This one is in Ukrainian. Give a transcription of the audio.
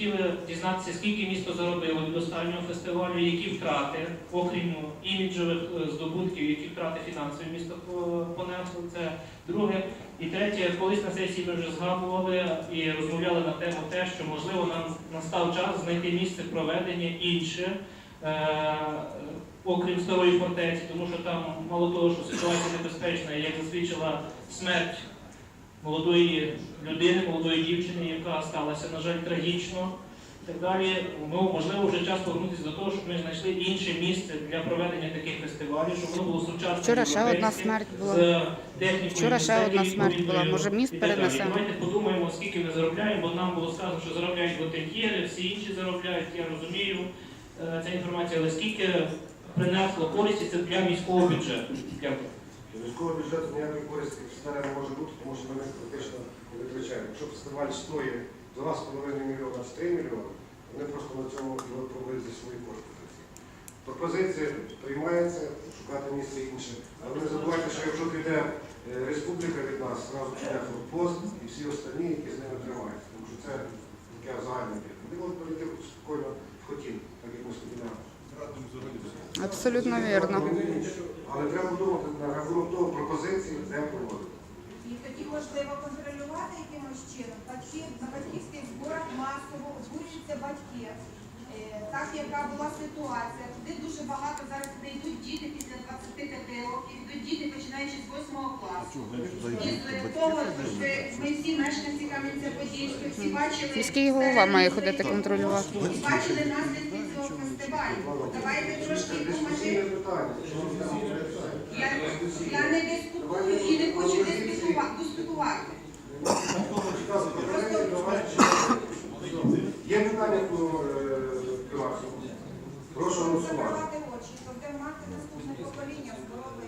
хотіли дізнатися, скільки місто заробило від останнього фестивалю, які втрати, окрім іміджових е, здобутків, які втрати фінансові місто по- понесло. Це друге. І третє, колись на сесії ми вже згадували і розмовляли на тему те, що можливо нам настав час знайти місце проведення інше. е, Окрім старої фортеці, тому що там мало того, що ситуація небезпечна, як засвідчила смерть молодої людини, молодої дівчини, яка сталася, на жаль, трагічно. І так далі. Ну, можливо, вже час повернутися до того, щоб ми знайшли інше місце для проведення таких фестивалів, щоб воно було сучасним. Вчора ще одна смерть була. Вчора ще одна смерть була. Може, міст перенесемо? Давайте подумаємо, скільки ми заробляємо, бо нам було сказано, що заробляють готельєри, всі інші заробляють, я розумію е, ця інформація, але скільки принесло користі це для міського бюджету. Дякую. До Міського бюджету ніякої користі фестивалю не може бути, тому що ми практично не витрачаємо. Якщо фестиваль стоїть 2,5 мільйона чи 3 мільйони, вони просто на цьому проводять за свої кошти. Пропозиція приймається, шукати місце інше. Але не забувайте, що якщо піде е, республіка від нас, зразу піде форпост і всі останні, які з ними тримаються. Тому що це таке загальне. Вони можуть перейти спокійно в хотін, так як ми сподіваємося. Абсолютно вірно. Але треба думати на рахунок того пропозиції, де проводити. І тоді можливо контролювати якимось чином. Батьки на батьківських зборах масово обурюються батьки. Е, Так, яка була ситуація, туди дуже багато зараз не йдуть діти після 25 років, йдуть діти починаючи з 8 класу. І з того, що ми всі мешканці Кам'янця-Подільського, всі бачили Міський голова має ходити контролювати. бачили наслідки цього фестивалю. Давайте трошки думати. Я, я не дискутую і не хочу дискутувати. дискутувати. Є питання по е, приватному? Прошу голосувати. Закривати очі, тобто мати наступне покоління здорове